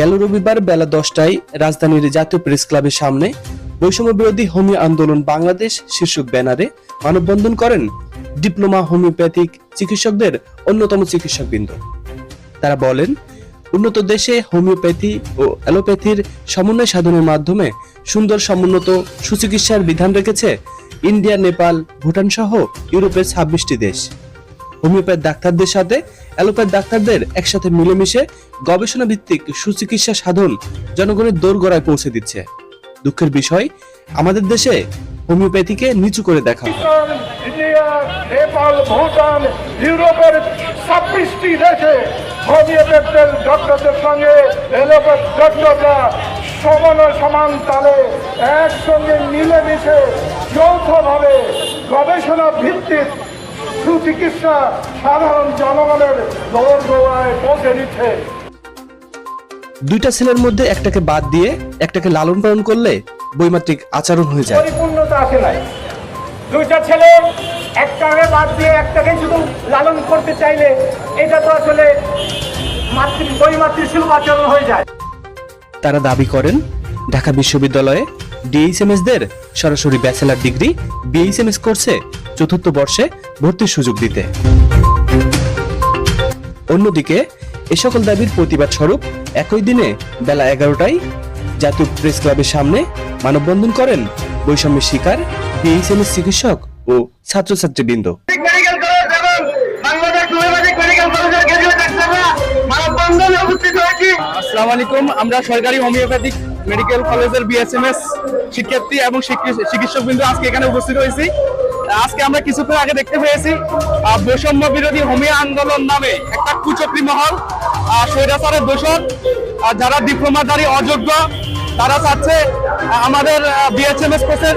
গেল রবিবার বেলা দশটায় রাজধানীর জাতীয় প্রেস ক্লাবের সামনে বৈষম্য বিরোধী হোমিও আন্দোলন বাংলাদেশ শীর্ষক ব্যানারে মানববন্ধন করেন ডিপ্লোমা হোমিওপ্যাথিক চিকিৎসকদের অন্যতম চিকিৎসকবৃন্দ। তারা বলেন, উন্নত দেশে হোমিওপ্যাথি ও অ্যালোপ্যাথির সমন্বয় সাধনের মাধ্যমে সুন্দর সমুন্নত সুচিকিৎসার বিধান রেখেছে ইন্ডিয়া, নেপাল ভুটান সহ ইউরোপের ছাব্বিশটি দেশ। হোমিওপ্যাথ ডাক্তারদের সাথে, অ্যালোপ্যাথ ডাক্তারদের একসাথে মিলেমিশে গবেষণা ভিত্তিক সুচিকিৎসা সাধন জনগণের দোরগোড়ায় পৌঁছে দিচ্ছে। দুঃখের বিষয়, আমাদের দেশে হোমিওপ্যাথিকে নিচু করে দেখা ইউরোপের ছাব্বিশটি দেশে হোমিওপ্যাথের ডক্টরদের সঙ্গে এলোপ্যাথ ডক্টররা সমান সমান তালে একসঙ্গে মিলেমিশে যৌথভাবে গবেষণা ভিত্তিক সুচিকিৎসা সাধারণ জনগণের দৌড় গোড়ায় পৌঁছে দিচ্ছে। দুইটা ছেলের মধ্যে একটাকে বাদ দিয়ে একটাকে লালন পালন করলে বৈমাত্রিক আচরণ হয়ে যায়। পরিপূর্ণতা আসে নাই। দুইটা ছেলে একটাকে বাদ দিয়ে একটাকে শুধু লালন করতে চাইলে এটা তো আসলে মাতৃ বৈমাতৃশীল আচরণ হয়ে যায়। তারা দাবি করেন ঢাকা বিশ্ববিদ্যালয়ে ডিএইচএমএস দের সরাসরি ব্যাচেলার ডিগ্রি বিএইচএমএস কোর্সে চতুর্থ বর্ষে ভর্তির সুযোগ দিতে। অন্যদিকে এ সকল দাবির প্রতিবাদ স্বরূপ একই দিনে বেলা এগারোটায় জাতীয় প্রেস ক্লাবের সামনে মানববন্ধন করেন বৈষম্যের শিকার বিএইচএমএস চিকিৎসক ও ছাত্রছাত্রীবৃন্দ। হয়েছি। আসসালামু আলাইকুম। আমরা সরকারি হোমিওপ্যাথিক মেডিকেল কলেজের বিএসএমএস শিক্ষার্থী এবং চিকিৎসক বিন্দু আজকে এখানে উপস্থিত হয়েছি। আজকে আমরা কিছুক্ষণ আগে দেখতে পেয়েছি বৈষম্য বিরোধী হোমিও আন্দোলন নামে একটা কুচক্রি মহল। স্বৈরাচারের আহ, যারা ডিপ্লোমাধারী অযোগ্য তারা চাচ্ছে আমাদের বিএসএমএস কোর্সের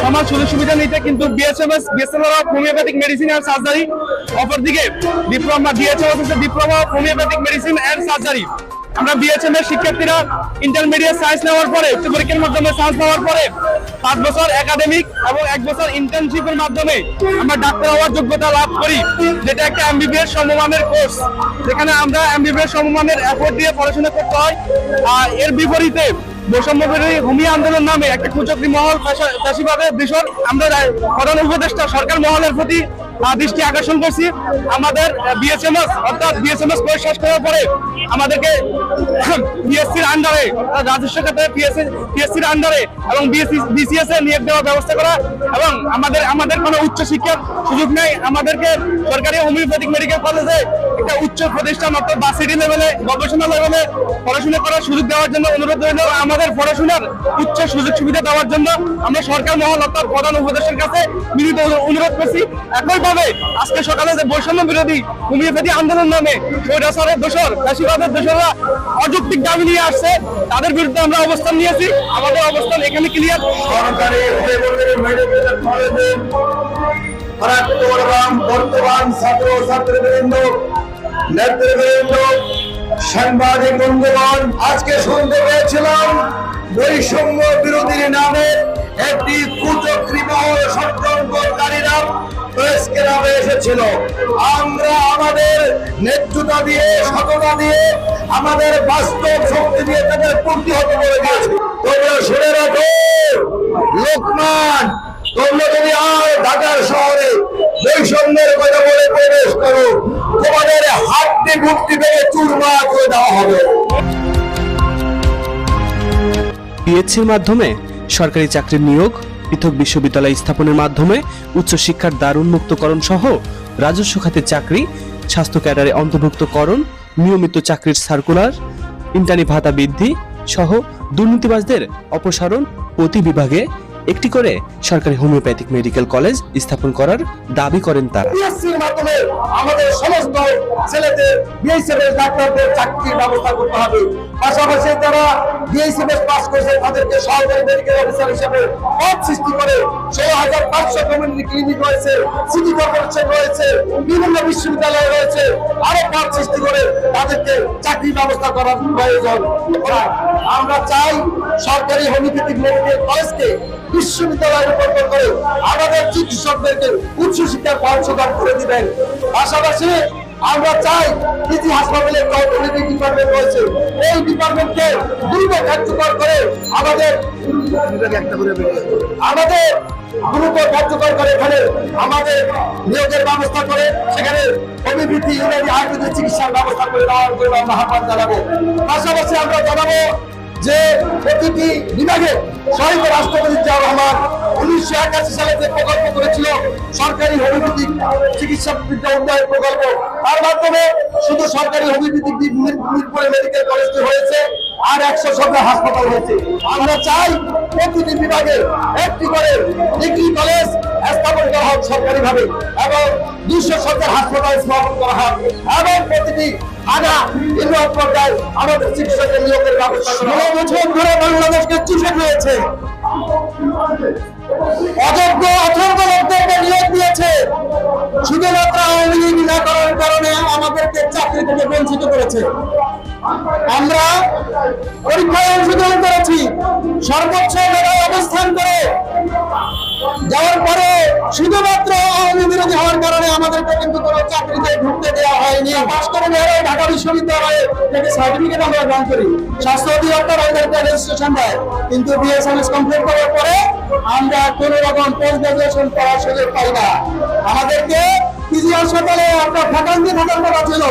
সমান সুযোগ সুবিধা নিতে কিন্তু BSMS BSMS of homeopathic medicine and surgery অপরদিকে diploma DHMS diploma homeopathic medicine and surgery আমরা বিএচএম এর শিক্ষার্থীরা ইন্টারমিডিয়েট সায়েন্স নেওয়ার পরে উচ্চ পরীক্ষার মাধ্যমে সায়েন্স নেওয়ার পরে পাঁচ বছর একাডেমিক এবং এক বছর ইন্টার্নশিপের মাধ্যমে আমরা ডাক্তার হওয়ার যোগ্যতা লাভ করি, যেটা একটা এমবিবিএস সমমানের কোর্স যেখানে আমরা এমবিবিএস সমমানের এফোর্ট দিয়ে পড়াশোনা করতে হয়। আর এর বিপরীতে বৈষম্য ভূমি আন্দোলন নামে একটা কুচক্রি মহল পেশা- পেশিবাদের বিষয় আমরা প্রধান উপদেষ্টা সরকার মহলের প্রতি দৃষ্টি আকর্ষণ করছি। আমাদের বিএসএমএস অর্থাৎ বিএসএমএস কোর্স শেষ করার পরে আমাদেরকে বিএসসির আন্ডারে রাজস্ব খাতে পিএসসির আন্ডারে এবং বিএসসি বিসিএস এ নিয়োগ দেওয়ার ব্যবস্থা করা এবং আমাদের আমাদের কোনো উচ্চশিক্ষার সুযোগ নেই। আমাদেরকে সরকারি হোমিওপ্যাথিক মেডিকেল কলেজে একটা উচ্চ প্রতিষ্ঠান অর্থাৎ বাসিটি লেভেলে গবেষণা লেভেলে পড়াশোনা করার সুযোগ দেওয়ার জন্য অনুরোধ রইল। আমাদের পড়াশোনার উচ্চ সুযোগ সুবিধা দেওয়ার জন্য আমরা সরকার মহল অর্থাৎ প্রধান উপদেশের কাছে বিনীত অনুরোধ করছি। একইভাবে আজকে সকালে যে বৈষম্য বিরোধী হোমিওপ্যাথি আন্দোলন নামে স্বৈরাচারের দোষর, ফ্যাসিবাদের দোষররা অযৌক্তিক দাবি নিয়ে আসছে, তাদের বিরুদ্ধে আমরা অবস্থান নিয়েছি। আমাদের অবস্থান এখানে ক্লিয়ার সরকারি মেডিকেল কলেজে বর্তমান ছাত্র ছাত্রীবৃন্দ নেতৃবৃন্দ, সাংবাদিক বন্ধুগণ, আজকে শুনতে পেয়েছিলাম বৈষম্য বিরোধীর নামে একটি এসেছিল। আমরা আমাদের নেতৃত্ব দিয়ে, সততা দিয়ে, আমাদের বাস্তব শক্তি দিয়ে তাদের প্রতিহত করে দিয়েছি। তোমরা শুনে রাখো, লোকমান, তোমরা যদি আর ঢাকার শহরে বৈষম্যের কথা বলে প্রবেশ করো হাতটি মুক্তি পেয়ে করে দেওয়া হবে। পিএইচসির মাধ্যমে সরকারি চাকরির নিয়োগ, পৃথক বিশ্ববিদ্যালয় স্থাপনের মাধ্যমে উচ্চশিক্ষার দ্বার উন্মুক্তকরণ সহ রাজস্ব খাতে চাকরি, স্বাস্থ্য ক্যাডারে অন্তর্ভুক্তকরণ, নিয়মিত চাকরির সার্কুলার ইন্টার্নি ভাতা বৃদ্ধি সহ দুর্নীতিবাজদের অপসারণ প্রতি বিভাগে একটি করে সরকারি হোমিওপ্যাথিক মেডিকেল কলেজ স্থাপন করার দাবি করেন তারা। মাধ্যমে আমাদের সমস্ত ছেলেদের ডাক্তারদের চাকরির ব্যবস্থা করতে হবে। পাশাপাশি যারা বিএসএফএস পাস করছে। তাদেরকে সহকারী মেডিকেল অফিসার হিসেবে পদ সৃষ্টি করে ষোলো হাজার পাঁচশো কমিউনিটি ক্লিনিক রয়েছে সিটি কর্পোরেশন রয়েছে, বিভিন্ন বিশ্ববিদ্যালয় রয়েছে। আরও পদ সৃষ্টি করে তাদেরকে চাকরির ব্যবস্থা করার প্রয়োজন আমরা চাই সরকারি হোমিওপ্যাথিক মেডিকেল কলেজকে বিশ্ববিদ্যালয়ে রূপান্তর করে আমাদের চিকিৎসকদেরকে উচ্চ শিক্ষার পাঠ্যক্রম করে দিবেন। পাশাপাশি আমরা চাই পিজি ডিপার্টমেন্ট রয়েছে। এই ডিপার্টমেন্টকে দ্রুত কার্যকর করে আমাদের আমাদের দ্রুত কার্যকর করে এখানে আমাদের নিয়োগের ব্যবস্থা করে, সেখানে অভিবৃদ্ধি ইউনানি আয়ুর্বেদিক চিকিৎসার ব্যবস্থা করে আমরা জানাব। পাশাপাশি আমরা জানাব যে প্রতিটি বিভাগে শহীদ রাষ্ট্রপতি জিয়া রহমান উনিশশো একাশি সালে যে প্রকল্প করেছিল, সরকারি হোমিওপ্যাথিক চিকিৎসা বিদ্যা প্রকল্প। তার মাধ্যমে শুধু সরকারি হোমিওপ্যাথিক মিরপুরে মেডিকেল কলেজটি হয়েছে, আর একশো সঙ্গে হাসপাতাল হয়েছে। আমরা চাই প্রতিটি বিভাগে একটি করে ডিগ্রি কলেজ স্থাপন করা হোক সরকারিভাবে, এবং দুশো সরকার হাসপাতাল স্থাপন করা হোক, এবং প্রতিটি থানা ইউনিয়ন পর্যায়ে আমাদের চিকিৎসকের নিয়োগের ব্যবস্থা ষোলো বছর ধরে বাংলাদেশকে চুষে রয়েছে অযোগ্য অথর্ব লোকদেরকে নিয়োগ দিয়েছে। শুধুমাত্র আওয়ামী লীগ না করার কারণে আমাদেরকে চাকরি থেকে বঞ্চিত করেছে। আমরা পরীক্ষায় অংশগ্রহণ করেছি। সর্বোচ্চ মেধায় অবস্থান করে যাওয়ার পরে শুধুমাত্র আওয়ামী বিরোধী হওয়ার কারণে আমাদেরকে কিন্তু কোনো চাকরিতে ঢুকতে দেওয়া হয়নি। পাশ করে মেয়েরাই ঢাকা বিশ্ববিদ্যালয়ে থেকে সার্টিফিকেট আমরা গ্রহণ করি। স্বাস্থ্য অধিদপ্তর আমাদেরকে রেজিস্ট্রেশন দেয়। কিন্তু বিএসএমএস কমপ্লিট করার পরে আমরা কোনো রকম পোস্ট গ্রাজুয়েশন করার সুযোগ পাই না। আমাদেরকে পিজি হাসপাতালে একটা ভ্যাকান্সি থাকার কথা ছিল।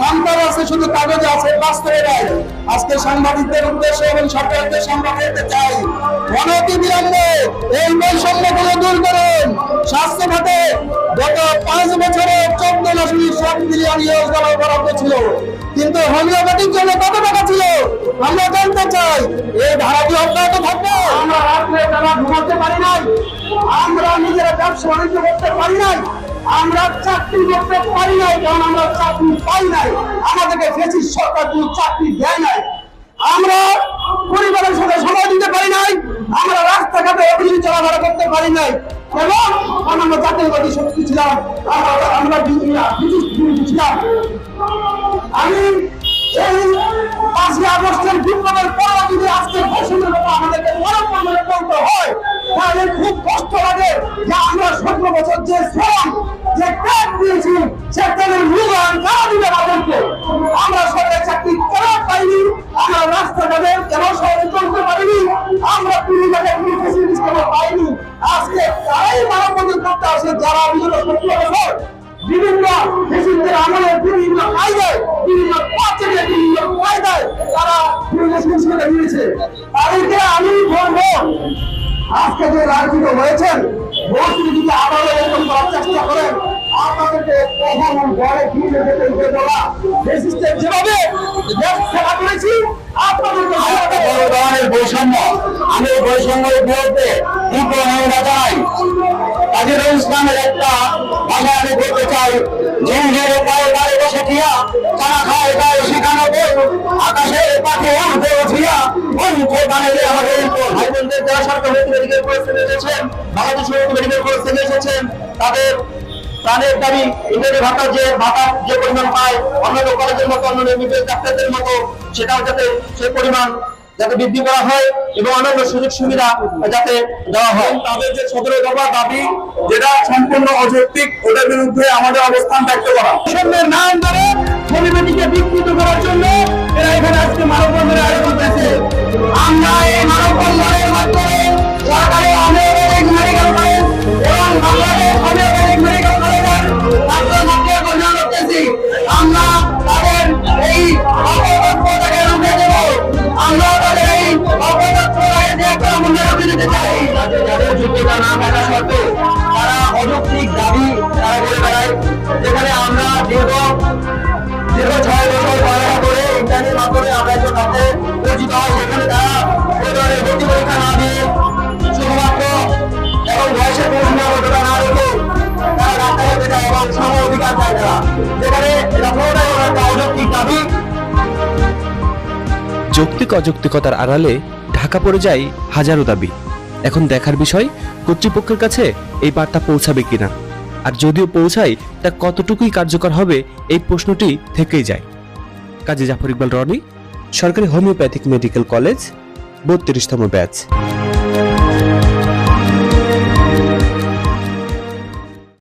নামটার আছে শুধু কাগজে আছে, বাস্তবে নাই। আজকে সাংবাদিকদের উদ্দেশ্যে এবং সরকারদের সামনে বলতে চাই। অনতি বিলম্বে এই বৈষম্যগুলো দূর করুন। স্বাস্থ্য খাতে গত পাঁচ বছরে চোদ্দ দশমিক সাত বিলিয়ন ইউএস ডলার বরাদ্দ ছিল। কিন্তু হোমিওপ্যাথির জন্য কত টাকা ছিল? আমরা জানতে চাই। এই ধারা কি অব্যাহত থাকবে। আমরা রাত্রে টানা ঘুমাতে পারি নাই। আমরা নিজেরা ব্যবসা বাণিজ্য করতে পারি নাই। আমরা চাকরি করতে পারি নাই, কারণ আমরা চাকরি পাই নাই। আমাদেরকে ফেসিস সরকার কোনো চাকরি দেয় নাই। আমরা পরিবারের সাথে সময় দিতে পারি নাই, আমরা রাস্তাঘাটে অভিযোগ চলাফেরা করতে পারি নাই। এবং আমরা জাতীয়বাদী শক্তি ছিলাম, আমরা ছিলাম। আমি এই পাঁচই আগস্টের যদি আজকে আমাদেরকে মরণ মরণে বলতে হয়। তাহলে খুব কষ্ট লাগে যে আমরা সতেরো বছর যে শ্রম যে ত্যাগ দিয়েছি, সে ত্যাগের মূল্যায়ন কারা দিবে আমাদেরকে আমরা সরকারি চাকরি কেন পাইনি? আমরা রাস্তাঘাটে কেন শহরে চলতে পারিনি? আমরা কোনো ফেসিলিটিস কেন পাইনি? আজকে তারাই মানববন্ধন করতে আসে, যারা সতেরো বছর বিভিন্ন ফেসিলিটির আমলে বিভিন্ন কায়দায়, বিভিন্ন পথে বিভিন্ন কায়দায় তারা বিভিন্ন সংস্কারে নিয়েছে তাদেরকে আমি বলব, আজকে যে রাজনীতি হয়েছেন ভবিষ্যতে যদি আবারও এরকম করার চেষ্টা করেন বৈষম্য, আমি এই বৈষম্যের বিরুদ্ধে তীব্র নিন্দা জানাই। কাজী ইসলামের একটা ভাষা আমি বলতে চাই ঝিমঝিরে পায়ে বাড়ি বসে ঠিয়া চানা খায় গায়ে শিখানো বই, আকাশের পাখি উঠতে উঠিয়া অঙ্ক বানালে আমাদের ভাই বোনদের যারা সরকার মেডিকেল কলেজ থেকে এসেছেন বাংলাদেশ মেডিকেল কলেজ থেকে এসেছেন, তাদের প্রাণের দাবি, ইংরেজি ভাষার যে ভাতা, যে পরিমাণ পায়, অন্যান্য কলেজের মতো, অন্যান্য ডাক্তারদের মতো, সেটাও যাতে সেই পরিমাণ যাতে বৃদ্ধি করা হয় এবং অন্যান্য সুযোগ সুবিধা যাতে দেওয়া হয়। তাদের যে সতেরো দফা দাবি যেটা সম্পূর্ণ অযৌক্তিক ওটার বিরুদ্ধে আমাদের অবস্থান ব্যক্ত করা। সামনের নাম ধরে হোমিওপ্যাথিকে বিকৃত করার জন্য এরা এখানে আজকে মানববন্ধনের আয়োজন করেছে। আমরা এই মানববন্ধনের মাধ্যমে সরকারি যৌক্তিক, অযৌক্তিকতার আড়ালে ঢাকা পড়ে যায় হাজারো দাবি। এখন দেখার বিষয়, কর্তৃপক্ষের কাছে এই বার্তা পৌঁছাবে কিনা? আর যদিও পৌঁছায়, তা কতটুকুই কার্যকর হবে, এই প্রশ্নটি থেকেই যায়। কাজী জাফর ইকবাল রনি, সরকারি হোমিওপ্যাথিক মেডিকেল কলেজ, বত্রিশতম ব্যাচ।